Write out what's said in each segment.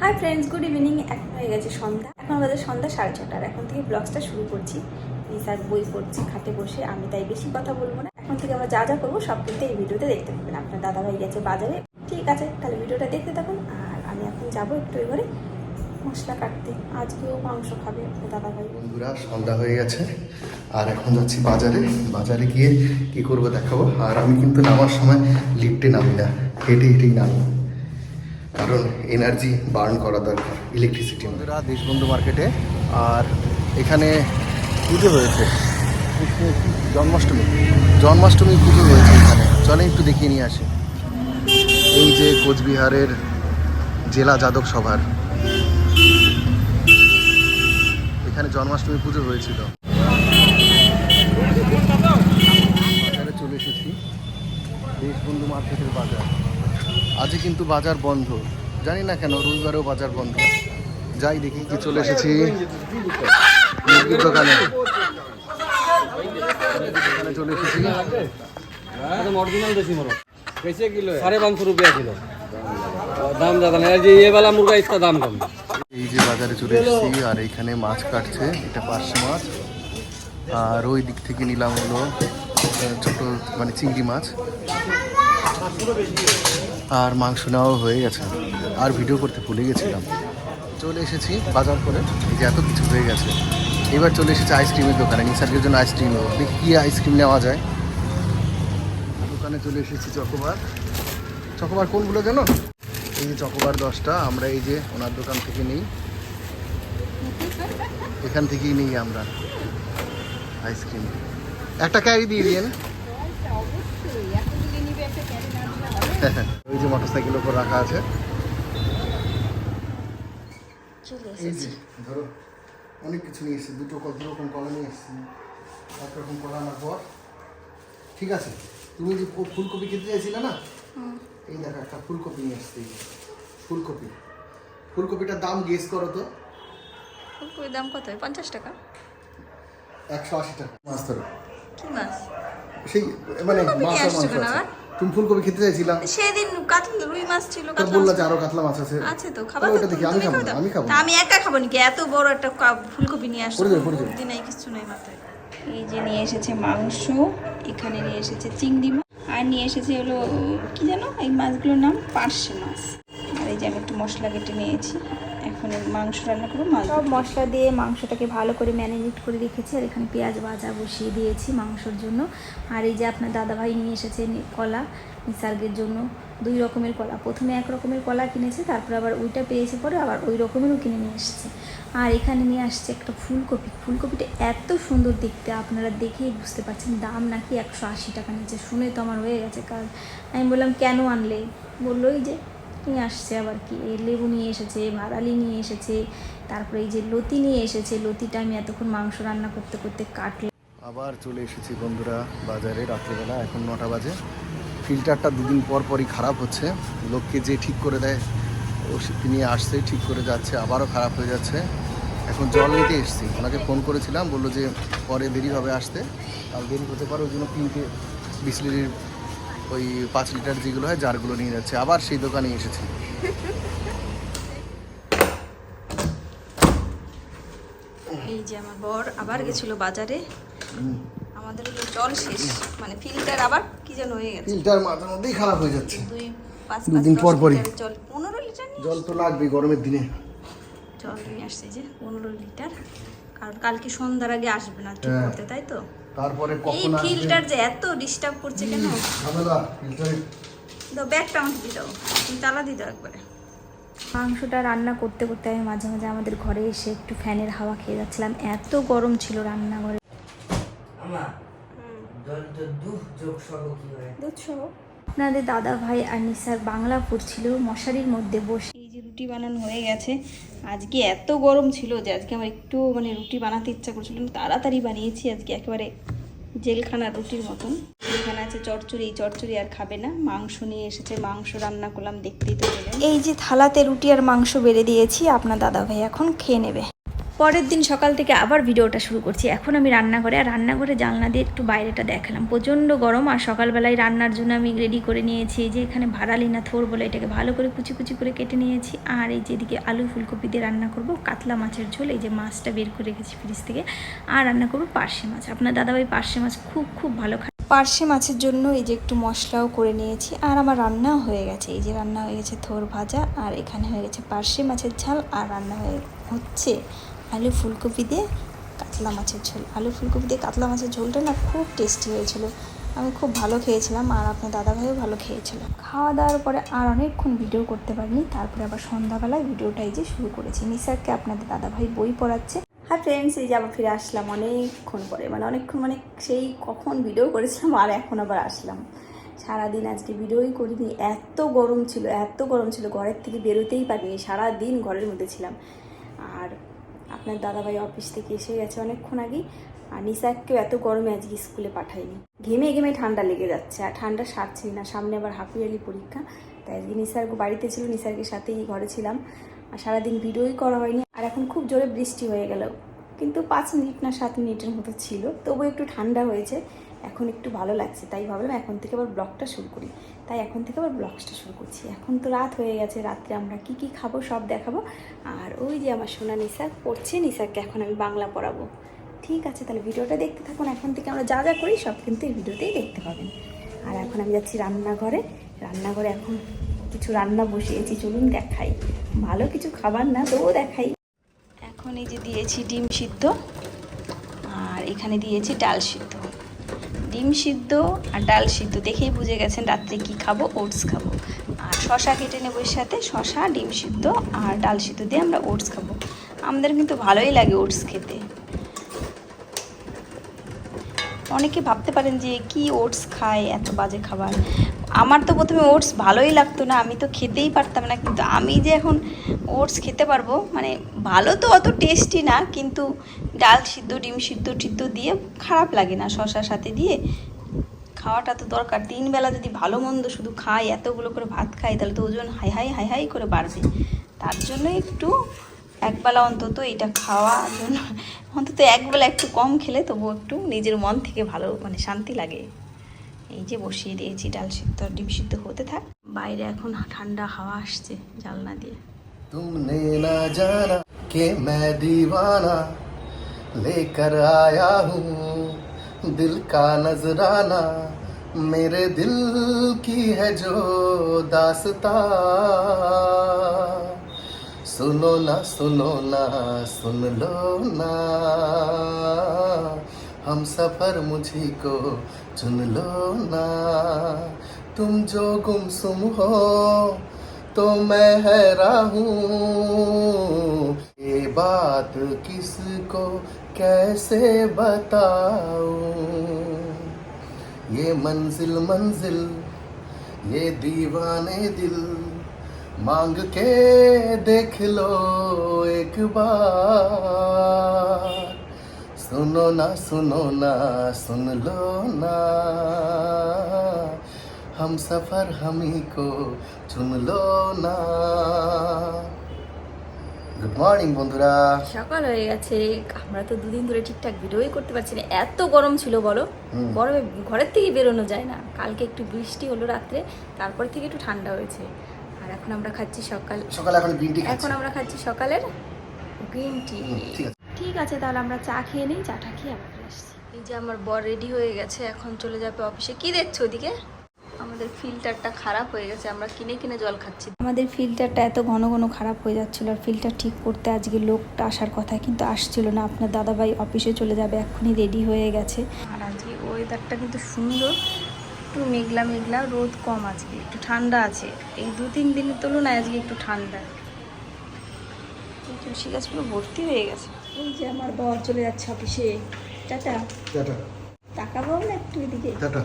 Hi friends good evening এখন হয়ে গেছে সন্ধ্যা। এখন বাজে সন্ধ্যা সাড়ে ছটার। এখন থেকে ব্লগসটা শুরু করছি। নিসার বই পড়ছি খাটে বসে। আমি তাই বেশি কথা বলব না। এখন থেকে আমরা যা যা করব সব কিন্তু এই ভিডিওতে দেখতে পাবেন। আপনার দাদাভাই গেছে বাজারে। ঠিক আছে, তাহলে ভিডিওটা দেখতে থাকুন। আর আমি এখন যাব একটু এবারে মশলা কাটতে। আজকেও মাংস খাবে দাদাভাই বন্ধুরা, সন্ধ্যা হয়ে গেছে। আর এখন যাচ্ছি বাজারে। বাজারে গিয়ে কি করব দেখাবো। আর আমি কিন্তু নামার সময় লিফটে নামি না। হেঁটে হেঁটেই নামি। কারণ এনার্জি বার্ন করা দরকার ইলেকট্রিসিটি বন্ধুরা, দেশবন্ধু মার্কেটে, আর এখানে পুজো হয়েছে। জন্মাষ্টমী। জন্মাষ্টমী পুজো হয়েছে এখানে। চলে একটু দেখিয়ে নিয়ে আসি। এই যে কোচবিহারের জেলা যাদব সভার। এখানে জন্মাষ্টমী পুজো হয়েছিল। বাজারে চলে এসেছি। দেশবন্ধু মার্কেটের বাজার। আজকে কিন্তু বাজার বন্ধ। জানি না কেন রবিবারেও বাজার বন্ধ। যাই দেখি কি চলে এসেছি। মুরগির দোকানে চলে এসেছি। সাড়ে দাম এ বেলা দাম কম। এই যে বাজারে চলে এসেছি আর এইখানে মাছ কাটছে এটা মাছ। আর ওই দিক থেকে নিলাম মানে চিংড়ি মাছ। আর মাংস নেওয়া হয়ে গেছে। আর ভিডিও করতে ভুলে গেছিলাম। চলে এসেছি বাজার করে। এই যে এত কিছু হয়ে গেছে। এবার চলে এসেছে আইসক্রিমের দোকানে। নিসার্গের জন্য আইসক্রিম নেব। দেখি কী আইসক্রিম নেওয়া যায়। দোকানে চলে এসেছি চকোবার। চকোবার কোনগুলো জানো? এই যে চকোবার দশটা আমরা এই যে ওনার দোকান থেকে নিই। এখান থেকেই নিই আমরা আইসক্রিম একটা ক্যারি দিয়ে দিন। ওই যে মোটর সাইকেল উপর রাখা আছে। চলে এই যে ধরো অনেক কিছু নিয়ে এসেছি দুটো কত রকম কলা নিয়ে এসেছি একরকম কলা আনার পর ঠিক আছে তুমি যে ফুলকপি খেতে চাইছিলে না? এই দেখো একটা ফুলকপি নিয়ে এসেছি ফুলকপি। ফুলকপিটার দাম গেস করো তো। ফুলকপির দাম কত? পঞ্চাশ টাকা। একশো আশি টাকা। মাছ ধরো। কি মাছ? সেই মানে মাছ মাংস? তুমি ফুলকপি খেতে চাইছিলাম। সেদিন কাতলা রুই মাছ ছিল কাতলা বললা যে আরও কাতলা মাছ আছে। আছে তো তাহলে ওটা দেখি আমি খাব আমি খাব আমি একা খাব নাকি? এত বড় একটা ফুলকপি নিয়ে আসছো। করে নাই কিছু নাই মাথায়। এই যে নিয়ে এসেছে মাংস এখানে নিয়ে এসেছে চিংড়ি মাছ আর নিয়ে এসেছে হলো কি জানো এই মাছগুলোর নাম পার্শে মাছ। আর এই যে আমি একটু মশলা কেটে নিয়েছি। এখন মাংস রান্না করব সব মশলা দিয়ে মাংসটাকে ভালো করে ম্যারিনেট করে রেখেছি, আর এখানে পেঁয়াজ ভাজা বসিয়ে দিয়েছি মাংসর জন্য। আর এই যে আপনার দাদাভাই নিয়ে এসেছে কলা নিসার্গের জন্য, দুই রকমের কলা। প্রথমে এক রকমের কলা কিনেছে, তারপর আবার ওইটা পেয়েছে পরে আবার ওই রকমেরও কিনে নিয়ে এসেছে। আর এখানে নিয়ে আসছে একটা ফুলকপি। ফুলকপিটা এত সুন্দর দেখতে, আপনারা দেখেই বুঝতে পারছেন, দাম নাকি একশো আশি টাকা নিচে। শুনে তো আমার হয়ে গেছে কাজ। আমি বললাম, কেন আনলে? বলল যে নিয়ে আসছে আবার কি? লেবু নিয়ে এসেছে ভাড়ালি নিয়ে এসেছে, তারপরে এই যে লতি নিয়ে এসেছে, লতিটা আমি এতক্ষণ মাংস রান্না করতে করতে কাটলাম। আবার চলে এসেছি বন্ধুরা বাজারে রাত্রিবেলা, এখন নটা বাজে। ফিল্টারটা দুদিন পর পরই খারাপ হচ্ছে। লোককে যে ঠিক করে দেয়, ও তিনি আসছে, ঠিক করে যাচ্ছে, আবারও খারাপ হয়ে যাচ্ছে। এখন জল নিতে এসেছি। ওনাকে ফোন করেছিলাম, বলল যে পরে দেরি হবে আসতে। আর দেরি হতে পারে, ওই জন্য তিনটে বিসলিরির ওই পাঁচ লিটার যেগুলো হয় জারগুলো নিয়ে যাচ্ছে। আবার সেই দোকানে এসেছি। এই যে আমার বর আবার গেছিল বাজারে। আমাদের জল শেষ। মানে ফিল্টার আবার কি যেন হয়ে গেছে। ফিল্টার মাঝে মধ্যেই খারাপ হয়ে যাচ্ছে। দুই পাঁচ পাঁচ পর পরই। জল। পনেরো লিটার জল তো লাগবেই গরমের দিনে। জল নিয়ে আসছে যে পনেরো লিটার। কারণ কালকে সন্ধ্যার আগে আসবে না ঠিক হ্যাঁ। করতে তাই তো? তারপরে কখন আসবে? ফিল্টার যে এত ডিস্টার্ব করছে কেন? ঝামেলা ফিল্টারে দাও ব্যাগটা আমাকে দিয়ে দাও। তুমি তালা দিয়ে দাও একবারে। মাংসটা রান্না করতে করতে আমি মাঝে মাঝে আমাদের ঘরে এসে একটু ফ্যানের হাওয়া খেয়ে যাচ্ছিলাম। এত গরম ছিল রান্নাঘরে। দুধ সহ। আপনাদের দাদা ভাই আর নিসার বাংলা পড়ছিল মশারির মধ্যে বসে। রুটি বানানো হয়ে গেছে। আজকে এত গরম ছিল যে আজকে আমার একটু মানে রুটি বানাতে ইচ্ছা করছিল তাড়াতাড়ি বানিয়েছি আজকে একেবারে জেলখানা রুটির মতন। এখানে আছে চচ্চড়ি চচ্চড়ি আর খাবে না, মাংস নিয়ে এসেছে, মাংস রান্না করলাম, দেখতেই তো এই যে থালাতে রুটি আর মাংস বেড়ে দিয়েছি, আপনার দাদা ভাই এখন খেয়ে নেবে। পরের দিন সকাল থেকে আবার ভিডিওটা শুরু করছি। এখন আমি রান্নাঘরে, আর রান্নাঘরে জানলা দিয়ে একটু বাইরেটা দেখালাম। প্রচণ্ড গরম, আর সকালবেলায় রান্নার জন্য আমি রেডি করে নিয়েছি। যে এখানে ভাড়ালি না থোর বলে এটাকে ভালো করে কুচি কুচি করে কেটে নিয়েছি। আর এই যেদিকে আলু ফুলকপি দিয়ে রান্না করব, কাতলা মাছের ঝোল, এই যে মাছটা বের করে রেখেছি ফ্রিজ থেকে। আর রান্না করব পার্শে মাছ। আপনার দাদাভাই পার্শে মাছ খুব খুব ভালো খায়। পার্শে মাছের জন্য এই যে একটু মশলাও করে নিয়েছি। আর আমার রান্নাও হয়ে গেছে। এই যে রান্না হয়ে গেছে থোর ভাজা, আর এখানে হয়ে গেছে পার্শে মাছের ঝাল, আর রান্না হয়ে হচ্ছে আলু ফুলকপি দিয়ে কাতলা মাছের ঝোল। আলু ফুলকপি দিয়ে কাতলা মাছের ঝোলটা না খুব টেস্টি হয়েছিল। আমি খুব ভালো খেয়েছিলাম আর আপনার দাদাভাইও ভালো খেয়েছিল। খাওয়া দাওয়ার পরে আর অনেকক্ষণ ভিডিও করতে পারিনি, তারপরে আবার সন্ধ্যাবেলায় ভিডিওটা এই যে শুরু করেছি। নিসারকে আপনাদের দাদাভাই বই পড়াচ্ছে। হ্যাঁ ফ্রেন্ডস, এই যে আবার ফিরে আসলাম অনেকক্ষণ পরে। মানে অনেকক্ষণ মানে সেই কখন ভিডিও করেছিলাম আর এখন আবার আসলাম। সারাদিন আজকে ভিডিওই করিনি। এত গরম ছিল, এত গরম ছিল। ঘরের থেকে বেরোতেই পারিনি। সারাদিন ঘরের মধ্যে ছিলাম। আর আপনার দাদাভাই অফিস থেকে এসে গেছে অনেকক্ষণ আগেই। আর নিসাককেও এত গরমে আজকে স্কুলে পাঠাইনি ঘেমে ঘেমে ঠান্ডা লেগে যাচ্ছে, আর ঠান্ডা সারছেই না। সামনে আবার হাফ ইয়ারলি পরীক্ষা। তাই আজকে নিসার্গ বাড়িতে ছিল নিসার্গের সাথেই ঘরে ছিলাম। আর সারাদিন ভিডিওই করা হয়নি। আর এখন খুব জোরে বৃষ্টি হয়ে গেল। কিন্তু পাঁচ মিনিট না সাত মিনিটের মতো ছিল। তবু একটু ঠান্ডা হয়েছে। এখন একটু ভালো লাগছে। তাই ভাবলাম এখন থেকে আবার ব্লগটা শুরু করি। তাই এখন থেকে আবার ব্লগসটা শুরু করছি। এখন তো রাত হয়ে গেছে, রাত্রে আমরা কি কি খাব সব দেখাবো। আর ওই যে আমার সোনা নিসার পড়ছে নিসারকে এখন আমি বাংলা পড়াবো। ঠিক আছে, তাহলে ভিডিওটা দেখতে থাকুন। এখন থেকে আমরা যা যা করি সব কিন্তু এই ভিডিওতেই দেখতে পাবেন। আর এখন আমি যাচ্ছি রান্নাঘরে। রান্নাঘরে এখন কিছু রান্না বসিয়েছি, চলুন দেখাই। ভালো কিছু খাবার না, তবুও দেখাই। এখন এই যে দিয়েছি ডিম সিদ্ধ, আর এখানে দিয়েছি ডাল সিদ্ধ। ডিম সিদ্ধ আর ডাল সিদ্ধ দেখেই বুঝে গেছেন রাত্রে কি খাব, ওটস খাব। আর শশা কেটে নেব এর সাথে, শশা, ডিম সিদ্ধ আর ডাল সিদ্ধ দিয়ে আমরা ওটস খাব। আমাদের কিন্তু ভালোই লাগে ওটস খেতে। অনেকে ভাবতে পারেন যে কি ওটস খায়, এত বাজে খাবার। আমার তো প্রথমে ওটস ভালোই লাগতো না, আমি তো খেতেই পারতাম না, কিন্তু আমি যে এখন ওটস খেতে পারব মানে ভালো তো অত টেস্টি না, কিন্তু ডাল সিদ্ধ, ডিম সিদ্ধ টিদ্ধ দিয়ে খারাপ লাগে না শশার সাথে দিয়ে। খাওয়াটা তো দরকার। তিনবেলা যদি ভালো মন্দ শুধু খাই, এতগুলো করে ভাত খাই, তাহলে তো ওজন হাই হাই হাই হাই করে বাড়বে। তার জন্য একটু, একবেলা অন্তত এটা খাওয়া জন্য, অন্তত একবেলা একটু কম খেলে তবু একটু নিজের মন থেকে ভালো মানে শান্তি লাগে। এই যে বসিয়ে দিয়েছি ডাল সিদ্ধ, ডিম সিদ্ধ হতে থাক। বাইরে এখন ঠান্ডা হাওয়া আসছে জালনা দিয়ে। না জানা কে মে দিওয়ানা। लेकर आया हूँ। दिल का नजराना मेरे दिल की है जो दासता। सुनो ना सुनो ना, सुन लो ना। हम सफ़र मुझी को चुन लो ना। तुम जो गुमसुम हो तो मैं हैरा हूँ। ये बात किसको कैसे बताऊँ? ये मंजिल मंजिल, ये दीवाने दिल, मांग के देख लो एक बार। सुनो ना सुनो ना, सुन लो ना। हम सफ़र, हम ही को चुन लो ना। গুড মর্নিং বন্ধুরা। সকাল হয়ে গেছে। আমরা তো দুদিন ধরে ঠিকঠাক ভিডিওই করতে পারছি না। এত গরম ছিল বলো? গরমে ঘরের থেকে বেরোনো যায় না। কালকে একটু বৃষ্টি হলো রাত্রে তারপর থেকে একটু ঠান্ডা হয়েছে। আর এখন আমরা খাচ্ছি সকাল সকালে এখন গ্রিন টি এখন আমরা খাচ্ছি সকালের গ্রিন টি ঠিক আছে। তাহলে আমরা চা খেয়ে নিই চাটা খেয়ে আবার আসছি। এই যে আমার বর রেডি হয়ে গেছে এখন চলে যাবে অফিসে কি দেখছ ওদিকে? আমাদের ফিল্টারটা খারাপ হয়ে গেছে আমরা কিনে কিনে জল খাচ্ছি। আমাদের ফিল্টারটা এত ঘন ঘন খারাপ হয়ে যাচ্ছিল আর ফিল্টার ঠিক করতে আজকে লোকটা আসার কথা কিন্তু আসছিল না। আপনার দাদাভাই অফিসে চলে যাবে এখনই রেডি হয়ে গেছে। আর আজকে ওয়েদারটা কিন্তু সুন্দর একটু মেঘলা মেঘলা রোদ কম আজকে একটু ঠান্ডা আছে। এই দু তিন দিনের তুলনায় আজকে একটু ঠান্ডা। তুলসী গাছগুলো ভর্তি হয়ে গেছে। এই যে আমার বর চলে যাচ্ছে অফিসে টাটা। টাটা। তাকাবো না একটু এদিকে? টাটা।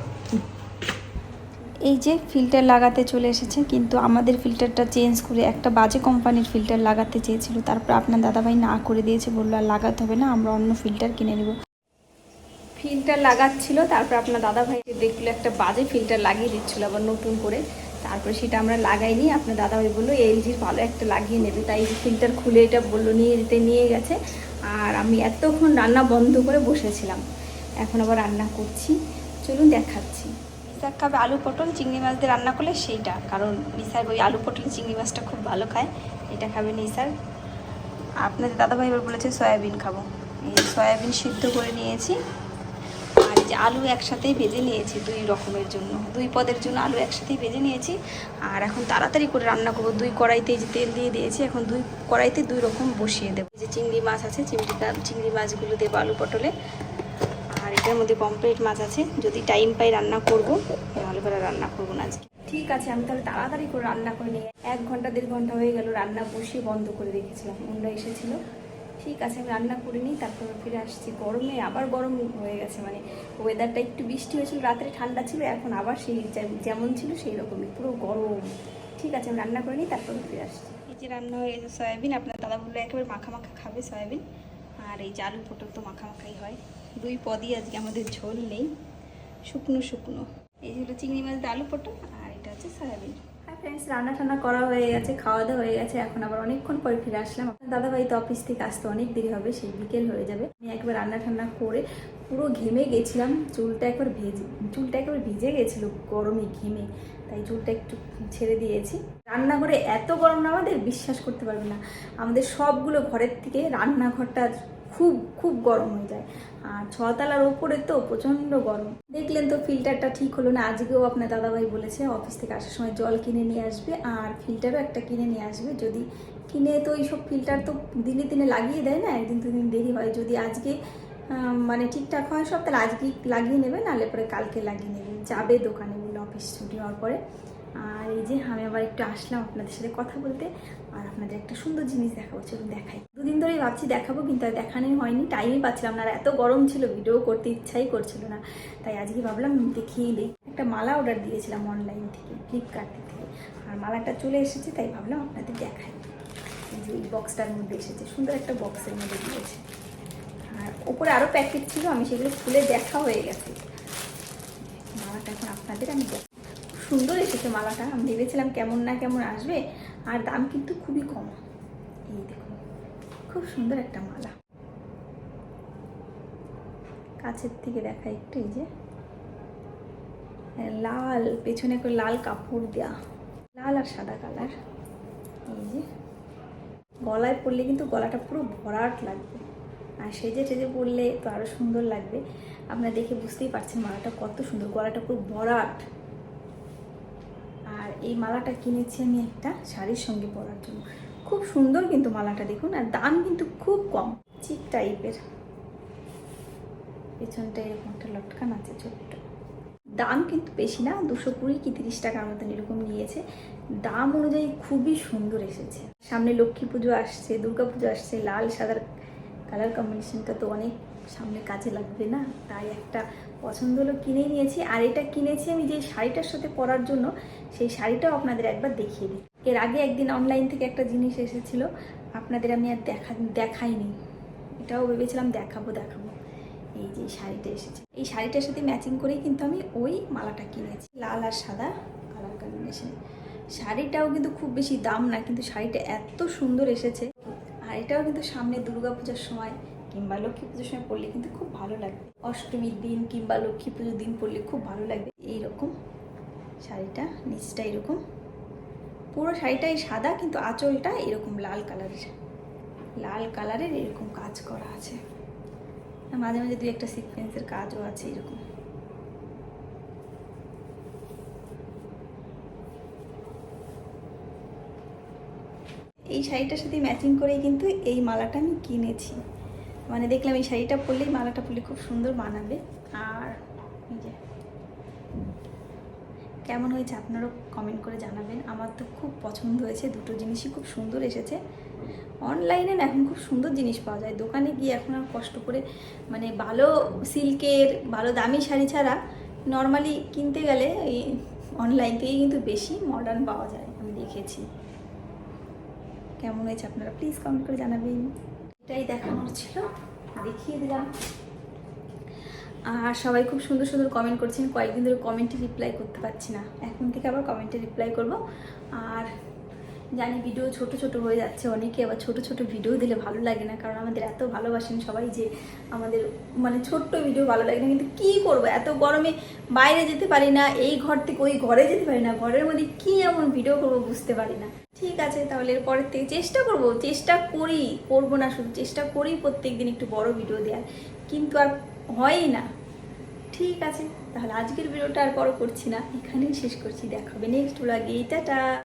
এই যে ফিল্টার লাগাতে চলে এসেছে, কিন্তু আমাদের ফিল্টারটা চেঞ্জ করে একটা বাজে কোম্পানির ফিল্টার লাগাতে চেয়েছিল। তারপর আপনার দাদাভাই না করে দিয়েছে, বলল আর লাগাতে হবে না, আমরা অন্য ফিল্টার কিনে নেব। ফিল্টার লাগাচ্ছিল, তারপর আপনার দাদাভাই দেখল একটা বাজে ফিল্টার লাগিয়ে দিচ্ছিল আবার নতুন করে। তারপরে সেটা আমরা লাগাইনি, আপনার দাদাভাই বলল এলজির ভালো একটা লাগিয়ে নেবে। তাই ফিল্টার খুলে এটা বলল, নিয়ে যেতে, নিয়ে গেছে। আর আমি এতক্ষণ রান্না বন্ধ করে বসেছিলাম। এখন আবার রান্না করছি। চলুন দেখাচ্ছি। নিসার খাবে আলু পটল, চিংড়ি মাছ দিয়ে রান্না করলে সেইটা। কারণ নিসার ওই আলু পটল, চিংড়ি মাছটা খুব ভালো খায়। এটা খাবে নিসার। আপনাদের দাদাভাই এবার বলেছে, সয়াবিন খাব। এই সয়াবিন সিদ্ধ করে নিয়েছি। আর যে আলু একসাথেই ভেজে নিয়েছি, দুই রকমের জন্য। দুই পদের জন্য আলু একসাথেই ভেজে নিয়েছি। আর এখন তাড়াতাড়ি করে রান্না করব। দুই কড়াইতে যে তেল দিয়ে দিয়েছি, এখন দুই কড়াইতে দুই রকম বসিয়ে দেবো। যে চিংড়ি মাছ আছে, চিংড়ি চিংড়ি মাছগুলো দেবো আলু পটলে। এটার মধ্যে পমপ্লেট মাছ আছে। যদি টাইম পাই রান্না করব নাহলে পরে রান্না করব না আজকে। ঠিক আছে আমি তাহলে তাড়াতাড়ি করে রান্না করে নিয়ে এক ঘণ্টা দেড় ঘণ্টা হয়ে গেল রান্না বসিয়ে বন্ধ করে রেখেছিলাম ওনরা এসেছিল। ঠিক আছে আমি রান্না করে নিই তারপর ফিরে আসছি। গরমে আবার গরম হয়ে গেছে মানে ওয়েদারটা একটু বৃষ্টি হয়েছিল রাত্রে ঠান্ডা ছিল এখন আবার সেই যেমন ছিল সেই রকমই পুরো গরম। ঠিক আছে আমি রান্না করে নিই তারপর ফিরে আসছি। এই যে রান্না হয়ে গেছে সয়াবিন। আপনার দাদা বলল একেবারে মাখা মাখা খাবে সয়াবিন। আর এই যে আলু পটল তো মাখা মাখাই হয়। দুই পদই আজকে আমাদের ঝোল নেই। শুকনো শুকনো। এই হলো চিংড়ি মাছ আলু পটল, আর এটা হচ্ছে সয়াবিন। হ্যাঁ ফ্রেন্ডস রান্না টান্না করা হয়ে গেছে খাওয়া দাওয়া হয়ে গেছে, এখন আবার অনেকক্ষণ পরে ফিরে আসলাম। দাদাভাই তো অফিস থেকে আসতে অনেক দেরি হবে, সেই বিকেল হয়ে যাবে। আমি একবার রান্না টান্না করে পুরো ঘেমে গেছিলাম, চুলটা একবার ভেজে, চুলটা একবার ভিজে গেছিল গরমে ঘেমে, তাই চুলটা একটু ছেড়ে দিয়েছি। রান্নাঘরে এত গরম না আমাদের, বিশ্বাস করতে পারবে না। আমাদের সবগুলো ঘরের থেকে রান্নাঘরটা খুব খুব গরম হয়ে যায়। আর ছতলার ওপরে তো প্রচণ্ড গরম। দেখলেন তো ফিল্টারটা ঠিক হলো না। আজকেও আপনার দাদাভাই বলেছে অফিস থেকে আসার সময় জল কিনে নিয়ে আসবে আর ফিল্টারও একটা কিনে নিয়ে আসবে। যদি কিনে তো এইসব ফিল্টার তো দিনে দিনে লাগিয়ে দেয় না, একদিন দুদিন দেরি হয়। যদি আজকে মানে ঠিকঠাক হয় সব, তাহলে আজকে লাগিয়ে নেবে, নাহলে পরে কালকে লাগিয়ে নেবে। যাবে দোকানে অফিস ছুটি হওয়ার পরে। আর এই যে আমি আবার একটু আসলাম আপনাদের সাথে কথা বলতে, আর আপনাদের একটা সুন্দর জিনিস দেখাবো, চলুন দেখাই। দুদিন ধরেই ভাবছি দেখাবো, কিন্তু আর দেখানোই হয়নি টাইমই পাচ্ছিলাম না, আর এত গরম ছিল ভিডিও করতে ইচ্ছাই করছিল না। তাই আজকে ভাবলাম দেখিয়েই দিই। একটা মালা অর্ডার দিয়েছিলাম অনলাইন থেকে ফ্লিপকার্ট থেকে। আর মালাটা চলে এসেছে, তাই ভাবলাম আপনাদের দেখাই। যে এই বক্সটার মধ্যে এসেছে, সুন্দর একটা বক্সের মধ্যে দিয়েছে। আর ওপরে আরও প্যাকেট ছিল, আমি সেগুলো খুলে দেখা হয়ে গেছে। মালাটা এখন আপনাদের আমি দেখ সুন্দর এসেছে মালাটা। আমি ভেবেছিলাম কেমন না কেমন আসবে, আর দাম কিন্তু খুবই কম। এই দেখুন খুব সুন্দর একটা মালা। কাছের থেকে দেখা একটু, এই যে। লাল, পেছনে করে লাল কাপড় দেওয়া লাল আর সাদা কালার। এই যে। গলায় পরলে কিন্তু গলাটা পুরো ভরাট লাগবে। আর সেজে টেজে পরলে তো আরও সুন্দর লাগবে। আপনারা দেখে বুঝতেই পারছেন মালাটা কত সুন্দর, গলাটা পুরো ভরাট। এই মালাটা কিনেছি আমি একটা শাড়ির সঙ্গে পরার জন্য। খুব সুন্দর কিন্তু মালাটা দেখুন, আর দাম কিন্তু খুব কম। চিক টাইপের। পেছনটা এরকম একটা লটকান আছে ছোট্ট। দাম কিন্তু বেশি না, দুশো কুড়ি কি তিরিশ টাকার মতন এরকম নিয়েছে। দাম অনুযায়ী খুবই সুন্দর এসেছে। সামনে লক্ষ্মী পুজো আসছে, দুর্গা পুজো আসছে, লাল সাদার কালার কম্বিনেশনটা তো অনেক সামনে কাজে লাগবে না। তাই একটা পছন্দ হলো কিনেই নিয়েছি। আর এটা কিনেছি আমি যে শাড়িটার সাথে পরার জন্য, সেই শাড়িটাও আপনাদের একবার দেখিয়ে দিই। এর আগে একদিন অনলাইন থেকে একটা জিনিস এসেছিল, আপনাদের আমি আর দেখা দেখাইনি। এটাও ভেবেছিলাম দেখাবো দেখাবো। এই যে শাড়িটা এসেছে। এই শাড়িটার সাথে ম্যাচিং করেই কিন্তু আমি ওই মালাটা কিনেছি। লাল আর সাদা কালার কম্বিনেশন শাড়িটাও কিন্তু খুব বেশি দাম না, কিন্তু শাড়িটা এত সুন্দর এসেছে। আর এটাও কিন্তু সামনে দুর্গাপূজার সময় কিংবা লক্ষ্মী পুজোর সময় পরলে কিন্তু খুব ভালো লাগবে অষ্টমীর দিন কিংবা লক্ষ্মী পুজোর দিন পরলে খুব ভালো লাগবে এইরকম শাড়িটা, নিচটা এরকম। পুরো শাড়িটাই সাদা, কিন্তু আঁচলটা এরকম লাল কালারের। লাল কালারের এরকম কাজ করা আছে। মাঝে মাঝে দুই একটা সিকোয়েন্সের কাজও আছে এরকম। এই শাড়িটার সাথে ম্যাচিং করেই কিন্তু এই মালাটা আমি কিনেছি। মানে দেখলাম এই শাড়িটা পরলেই মালাটা পরলে খুব সুন্দর মানাবে আর এই যে, কেমন হয়েছে আপনারাও কমেন্ট করে জানাবেন। আমার তো খুব পছন্দ হয়েছে, দুটো জিনিসই খুব সুন্দর এসেছে। অনলাইনে না এখন খুব সুন্দর জিনিস পাওয়া যায়। দোকানে গিয়ে এখন আর কষ্ট করে মানে ভালো সিল্কের, ভালো দামি শাড়ি ছাড়া নর্মালি কিনতে গেলে এই অনলাইন থেকেই কিন্তু বেশি মডার্ন পাওয়া যায়, আমি দেখেছি। কেমন হয়েছে আপনারা প্লিজ কমেন্ট করে জানাবেন। এটাই দেখানোর ছিল। দেখিয়ে দিলাম। আর সবাই খুব সুন্দর সুন্দর কমেন্ট করছেন। কয়েকদিন ধরে কমেন্টে রিপ্লাই করতে পারছি না। এখন থেকে আবার কমেন্টে রিপ্লাই করব। আর জানি ভিডিও ছোট ছোট হয়ে যাচ্ছে অনেকে, আবার ছোট ছোট ভিডিও দিলে ভালো লাগে না। কারণ আমাদের এত ভালোবাসেন সবাই যে আমাদের মানে ছোট্ট ভিডিও ভালো লাগে না। কিন্তু কী করব? এত গরমে বাইরে যেতে পারি না, এই ঘর থেকে ওই ঘরে যেতে পারি না, ঘরের মধ্যে কী এমন ভিডিও করব বুঝতে পারি না। ঠিক আছে, তাহলে এর পরের থেকে চেষ্টা করব। চেষ্টা করি, করব না শুধু, চেষ্টা করি প্রত্যেক দিন একটু বড় ভিডিও দেওয়ার কিন্তু আর হয়ই না। ঠিক আছে, তাহলে আজকের ভিডিওটা আর বড় করছি না। এখানেই শেষ করছি। দেখা হবে নেক্সট ব্লগে টাটা!